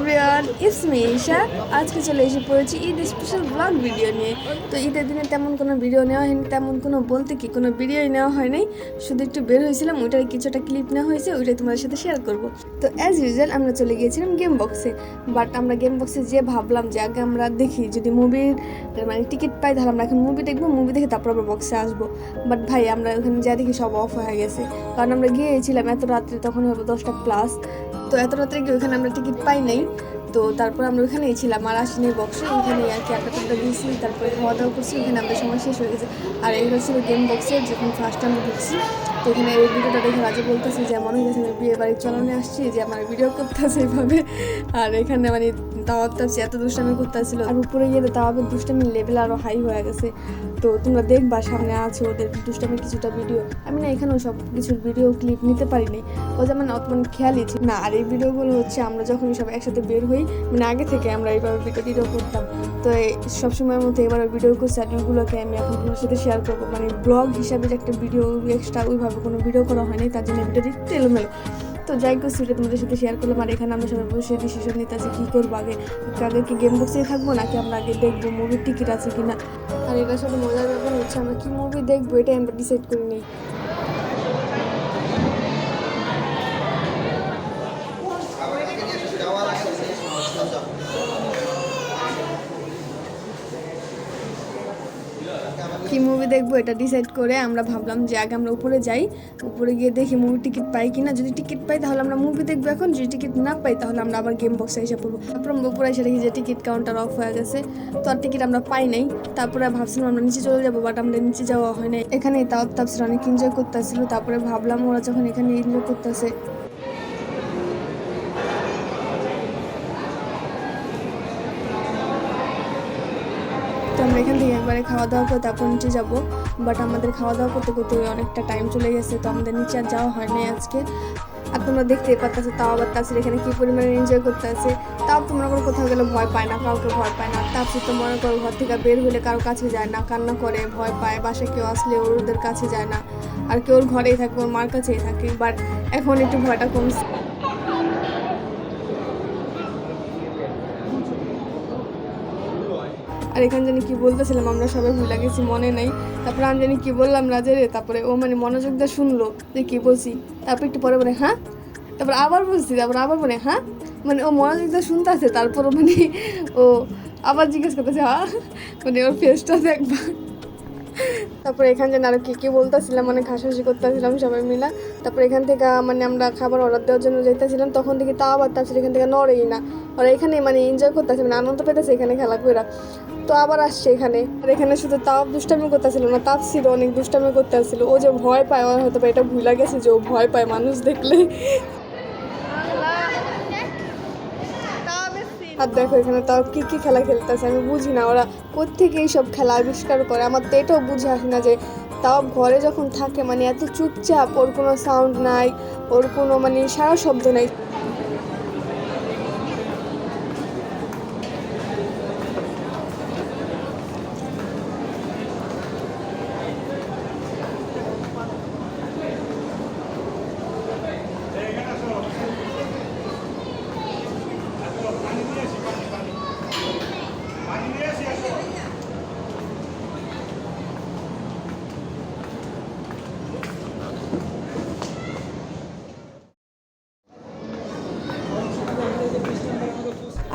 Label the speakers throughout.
Speaker 1: everyone it's me Isha আজকে চলে এসে পড়েছি ঈদ স্পেশাল ব্লগ ভিডিও নিয়ে। তো ঈদের দিনে তেমন কোনো ভিডিও নেওয়া হয়নি, তেমন কোনো বলতে কি কোনো ভিডিওই নেওয়া হয়নি শুধু একটু বের হয়েছিলাম, ওইটার কিছুটা ক্লিপ নেওয়া হয়েছে, ওইটাই তোমাদের সাথে শেয়ার করব। তো অ্যাজ ইউজুয়াল আমরা চলে গিয়েছিলাম গেম বক্সে বাট আমরা গেম বক্সে যে ভাবলাম যে আগে আমরা দেখি যদি মুভির মানে টিকিট পাই, তাহলে আমরা এখন মুভি দেখব মুভি দেখে তারপর আবার বক্সে আসব। বাট ভাই, আমরা ওখানে যা দেখি সব অফ হয়ে গেছে। কারণ আমরা গিয়েছিলাম এত রাত্রে, তখন হবে দশটা প্লাস তো এত রাত্রে গিয়ে ওইখানে আমরা টিকিট পাই নাই। তো তারপর আমরা ওইখানেই ছিলাম, আর আসিনি বক্সে ওখানে আর কি একটা কথা দিয়েছি, তারপরে খাওয়া দাওয়া করছি ওখানে আমাদের সময় শেষ হয়ে গেছে। আর এগুলো ছিল গেম বক্সে যখন ফার্স্ট আমরা ঢুকছি তো এখানে এই ভিডিওটা দেখে রাজা বলতেছে যে, মনে হয়েছে আমি বিয়ে বাড়ির চলনে আসছি, যে আমার ভিডিও করতেছে এইভাবে আর এখানে মানে তাওয়াবটা এত দুষ্টামি করতেছিল, আর উপরে গিয়ে তাওয়াবের দুষ্টামির লেভেল আরও হাই হয়ে গেছে। তো তোমরা দেখবা, সামনে আছে ওদের দুষ্টামির কিছুটা ভিডিও আমি না এখানেও সব কিছুর ভিডিও ক্লিপ নিতে পারিনি। ও যেমন অত মানে খেয়ালই ছিল না। আর এই ভিডিওগুলো হচ্ছে আমরা যখন সব একসাথে বের হই মানে আগে থেকে আমরা এইভাবে ভিডিও টিডিও করতাম। তো এই সবসময়ের মতো এবার ভিডিও করছি, আর ওইগুলোকে আমি এখন তোমার সাথে শেয়ার করব। মানে ব্লগ হিসাবে যে একটা ভিডিও এক্সট্রা ওইভাবে কোনো ভিডিও করা হয়নি, তার জন্য ভিডিওটি একটু তো যাই করছি সেটা তোমাদের সাথে শেয়ার করলাম। আর এখানে আমরা সবাই বসে ডিসিশন নিতে আছি, কী করব আগে? আগে কি গেম বক্সে থাকব, নাকি আমরা আগে দেখব মুভির টিকিট আছে কি না আর এটার সাথে মজার ব্যাপার হচ্ছে, আমরা কী মুভি দেখব, এটাই আমরা ডিসাইড করে নিই। কি মুভি দেখব এটা ডিসাইড করে আমরা ভাবলাম যে আগে আমরা উপরে যাই, উপরে গিয়ে দেখি মুভি টিকিট পাই কিনা। যদি টিকিট পাই তাহলে আমরা মুভি দেখব এখন, যদি টিকিট না পাই তাহলে আমরা আবার গেম বক্সে এসে পড়ব। তারপর আমরা উপরে এসে দেখি যে টিকিট কাউন্টার অফ হয়ে গেছে, তো আর টিকিট আমরা পাই নাই। তারপরে ভাবছিলাম আমরা নিচে চলে যাব বাট আমরা নিচে যাওয়া হয় নাই। এখানে তাও তাপসির অনেক এনজয় করতেছিল। তারপরে ভাবলাম ওরা যখন এখানে এনজয় করতেছে তো আমরা একবারে খাওয়া দাওয়া করে তারপর নিচে যাব বাট আমাদের খাওয়া দাওয়া করতে করতে অনেকটা টাইম চলে গেছে, তো আমাদের নিচে আর যাওয়া হয় নাই আজকে। আর তোমরা দেখতেই পাচ্ছ তাও আবার তাসির এখানে কী পরিমাণে এনজয় করতে আছে। তাও তোমরা কোনো কোথাও গেলে ভয় পায় না, কাউকে ভয় পায় না। তাপসির তো মনে করো ঘর থেকে বের হলে কারোর কাছে যায় না, কান্না করে, ভয় পায়, বাসায় কেউ আসলে ওদের কাছে যায় না। আর কেউ ওর ঘরেই থাকে, ওর মার কাছেই থাকে বাট এখন একটু ভয়টা কমছে। আর এখানে জানি কি বলতেছিলাম, আমরা সবাই ভুলে গেছি, মনে নেই। তারপরে আমি জানি কি বললাম রাজেরে, তারপরে ও মানে মনোযোগ দিয়ে শুনলো, যে কি বলছি। তারপর একটু পরে বলে হ্যাঁ? তারপর আবার বলছি, তারপর আবার বলে হ্যাঁ? মানে ও মনোযোগ দিয়ে শুনতে আছে তারপর মানে ও আবার জিজ্ঞেস করতেছে হ্যাঁ? মানে ওর ফেসটা দেখবা। তারপরে এখান থেকে আরও কি কি বলতেছিলাম মানে হাসাহাসি করতেছিলাম সবাই মিলে। তারপর এখান থেকে মানে আমরা খাবার অর্ডার দেওয়ার জন্য যেতেছিলাম তখন থেকে তাও আবার তারপর এখান থেকে নড়েই না। ওরা এখানে মানে এনজয় করতেছে মানে আনন্দ পেতেছে এখানে খেলা করে তো আবার আসছে এখানে। আর এখানে শুধু তাপ দুষ্টামি করতেছিল না তাপ ছিল অনেক দুষ্টামি করতে আসছিল ও যে ভয় পায় ও হয়তো এটা ভুলে গেছে যে ও ভয় পায় মানুষ দেখলে। আর দেখো এখানে তাও কী কী খেলা খেলতেছে, আমি বুঝি না। ওরা কোথেকে এইসব খেলা আবিষ্কার করে। আমার তো এটাও বুঝে আসে না যে তাও ঘরে যখন থাকে মানে এত চুপচাপ, ওর কোনো সাউন্ড নাই, ওর কোনো মানে সারা শব্দ নাই।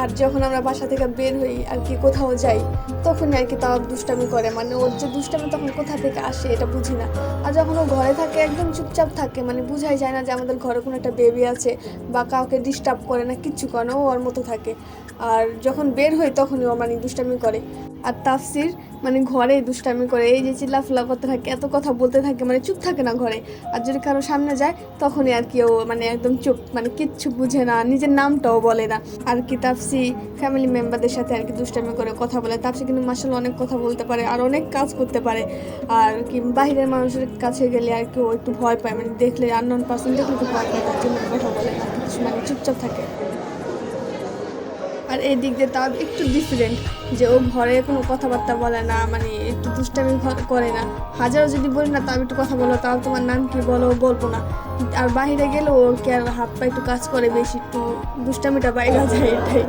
Speaker 1: আর যখন আমরা বাসা থেকে বের হই আর কি কোথাও যাই তখন আর কি তাও দুষ্টামি করে। মানে ওর যে দুষ্টামি তখন কোথা থেকে আসে এটা বুঝি না। আর যখন ও ঘরে থাকে, একদম চুপচাপ থাকে মানে বুঝাই যায় না যে আমাদের ঘরে কোনো একটা বেবি আছে বা কাউকে ডিস্টার্ব করে না, কিচ্ছু করে না, ও ওর মতো থাকে। আর যখন বের হই, তখনই ও মানে দুষ্টামি করে। আর তাফসির মানে ঘরে দুষ্টামি করে, এই যে চিল্লাফুলা করতে থাকে, এত কথা বলতে থাকে মানে চুপ থাকে না ঘরে। আর যদি কারও সামনে যায়, তখনই আর কি ও মানে একদম চুপ মানে কিচ্ছু বুঝে না, নিজের নামটাও বলে না। আর কি তাপসি ফ্যামিলি মেম্বারদের সাথে আর কি দুষ্টামি করে কথা বলে। তাপসি কিন্তু মাসাল অনেক কথা বলতে পারে আর অনেক কাজ করতে পারে। আর কি বাইরের মানুষের কাছে গেলে আর কি ও একটু ভয় পায় মানে দেখলে আননোন পার্সন দেখলে একটু ভয় পায়, তার জন্য কথা বলে না কিছু মানে চুপচাপ থাকে। আর এই দিক দিয়ে তাও একটু ডিফারেন্ট যে ও ঘরে কোনো কথাবার্তা বলে না মানে একটু দুষ্টামি করে না। হাজারও যদি বলি না, তাও একটু কথা বলো, তাও তোমার নাম কি বলো, বলব না। আর বাইরে গেলে ওর কি আর হাত পা একটু কাজ করে বেশি, একটু দুষ্টামিটা বাইরে যায় এটাই।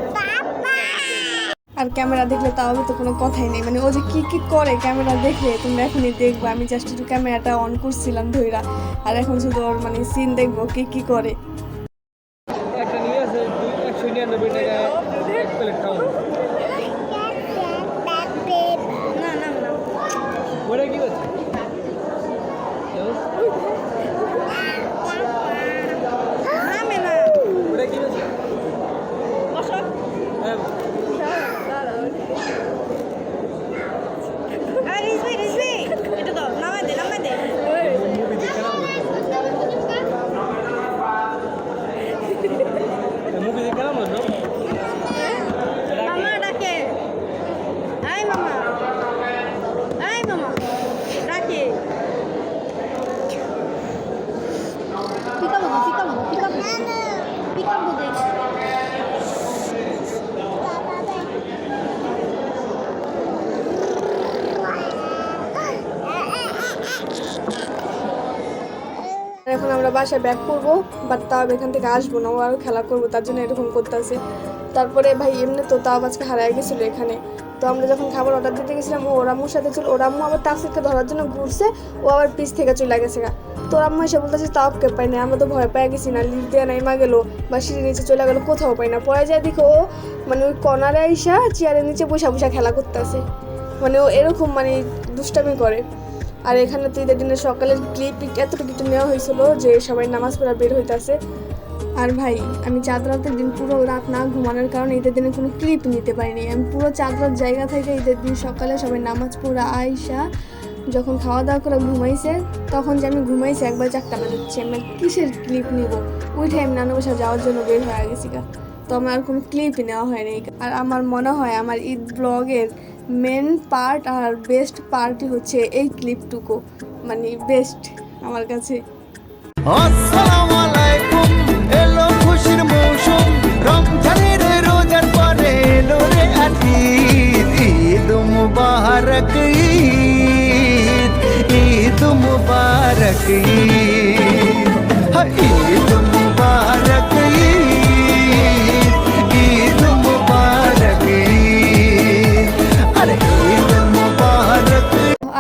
Speaker 1: আর ক্যামেরা দেখলে তাও তো কোনো কথাই নেই মানে ও যে কী কী করে ক্যামেরা দেখলে, তোমরা এখনই দেখব। আমি জাস্ট একটু ক্যামেরাটা অন করছিলাম ধইরা, আর এখন শুধু ওর মানে সিন দেখব কী কী করে
Speaker 2: একটা নিয়ে আছে দুই একশো নিরানব্বই টাকা এক প্লেট খাওয়া
Speaker 1: না না না
Speaker 2: ওটা কি করছে
Speaker 1: নামে না
Speaker 2: ওটা কি করছে হ্যাঁ মুভি দেখে না মুভি দেখে না বলল
Speaker 1: মামা ডাকে আই মামা আই মামা ডাকে
Speaker 3: Piccolo, piccolo, piccolo. Piccolo deh.
Speaker 1: এখন আমরা বাসায় ব্যাক করব বাট তাও এখান থেকে আসব না। ও আরও খেলা করব, তার জন্য এরকম করতেছে। তারপরে ভাই, এমনি তো তাও আজকে হারায় গেছিল এখানে। তো আমরা যখন খাবার অর্ডার দিতে গেছিলাম, ও ওর আম্মুর সাথে ছিল, ওর আম্মু আবার তাফসিরকে ধরার জন্য ঘুরছে, ও আবার পিস থেকে চলে গেছে গা। তো ওর আম্মু এসে বলতেছে তাও কে পাই না আমরা তো ভয় পেয়ে গেছি না লিফট দিয়ে নাইমা গেলো, বা সিঁড়ি নিচে চলে গেলো, কোথাও পাই না। পরে যায় দেখো ও মানে ওই কর্নারে আইসা, চেয়ারের নিচে বসা বসা খেলা করতেছে। মানে ও এরকম মানে দুষ্টামি করে। আর এখানে তো ঈদের দিনের সকালের ক্লিপ এতটুকু একটু নেওয়া হয়েছিল যে সবাই নামাজ পড়া বের হইতাছে। আর ভাই, আমি চাঁদ রাতের দিন পুরো রাত না ঘুমানোর কারণে ঈদের দিনে কোনো ক্লিপ নিতে পারিনি। আমি পুরো চাঁদ রাত জায়গা থেকে ঈদের দিন সকালে সবাই নামাজ পড়া আইসা যখন খাওয়া দাওয়া করে ঘুমাইছে, তখন যে আমি ঘুমাইছি, একবার চারটা বাজাচ্ছি আমি কিসের ক্লিপ নিব? উঠে আমি নানা বসা যাওয়ার জন্য বের হয়ে গেছি গা। তো আমার কোনো ক্লিপই নেওয়া হয়নি। আর আমার মনে হয় আমার ঈদ ব্লগের মেন পার্ট আর বেস্ট পার্টই হচ্ছে এই ক্লিপটুকু মানে বেস্ট আমার কাছে।
Speaker 4: ঈদ মুবারক, ঈদ। ঈদ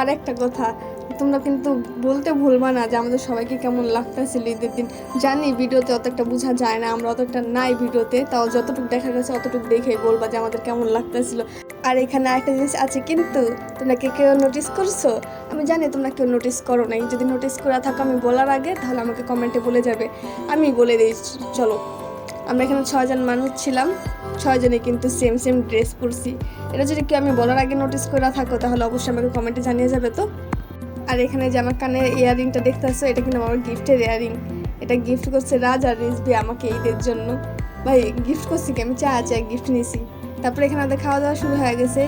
Speaker 4: আর
Speaker 1: একটা কথা, তোমরা কিন্তু বলতে ভুলবা না যে আমাদের সবাইকে কেমন লাগতেছিল ঈদের দিন। জানি ভিডিওতে অতটা বোঝা যায় না, আমরা অতটা নাই ভিডিওতে, তাও যতটুকু দেখা গেছে অতটুকু দেখে বলবা যে আমাদের কেমন লাগতেছিল। আর এখানে একটা জিনিস আছে, কিন্তু তোমরা কে কেউ নোটিস করছ? আমি জানি তোমরা কেউ নোটিস করো নাই, যদি নোটিস করা থাকো আমি বলার আগে, তাহলে আমাকে কমেন্টে বলে যাবে। আমি বলে দিই, চলো। আমরা এখানে ছয়জন মানুষ ছিলাম ছয়জনে কিন্তু সেম সেম ড্রেস পরছি। এটা যদি কেউ আমি বলার আগে নোটিস করে থাকো, তাহলে অবশ্যই আমাকে কমেন্টে জানিয়ে যাবে তো। আর এখানে যে আমার কানের ইয়াররিংটা দেখতেছো, এটা কিন্তু আমার গিফটের ইয়াররিং এটা গিফট করছে রাজ আর রিজবি আমাকে ঈদের জন্য। ভাই গিফট করছি কি? আমি চা চা গিফট নিয়েছি তারপরে এখানে আমাদের খাওয়া দাওয়া শুরু হয়ে গেছে।